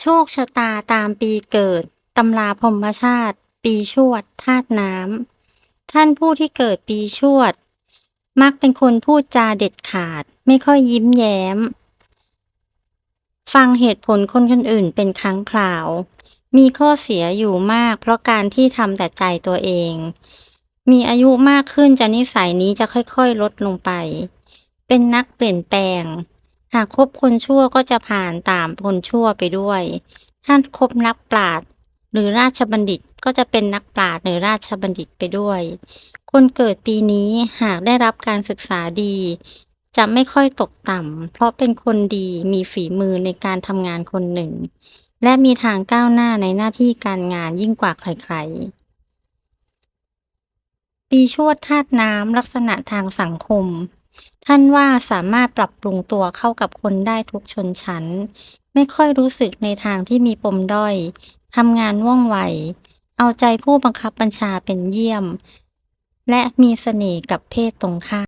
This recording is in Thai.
โชคชะตาตามปีเกิด ตำราพรมชาติ ปีชวดธาตุน้ำ ท่านผู้ที่เกิดปีชวด มักเป็นคนพูดจาเด็ดขาด ไม่ค่อยยิ้มแย้ม ฟังเหตุผลคนคนอื่นเป็นครั้งคราว มีข้อเสียอยู่มาก เพราะการที่ทำแต่ใจตัวเอง มีอายุมากขึ้นจะนิสัยนี้จะค่อยๆ ลดลงไป เป็นนักเปลี่ยนแปลง หากคบคนชั่วก็จะผ่านตามคนชั่วไปด้วยถ้าคบนักปราชญ์หรือราชบัณฑิตก็จะเป็นนักปราชญ์หรือราชบัณฑิตไปด้วย คนเกิดปีนี้หากได้รับการศึกษาดี จะไม่ค่อยตกต่ำ เพราะเป็นคนดีมีฝีมือในการทำงานคนหนึ่ง และมีทางก้าวหน้าในหน้าที่การงานยิ่งกว่าใครๆปีชวดธาตุน้ำลักษณะทางสังคม ท่านว่าสามารถปรับปรุงตัวเข้ากับคนได้ทุกชนชั้น ไม่ค่อยรู้สึกในทางที่มีปมด้อยทำงานว่องไว เอาใจผู้บังคับบัญชาเป็นเยี่ยม และมีเสน่ห์กับเพศตรงข้าม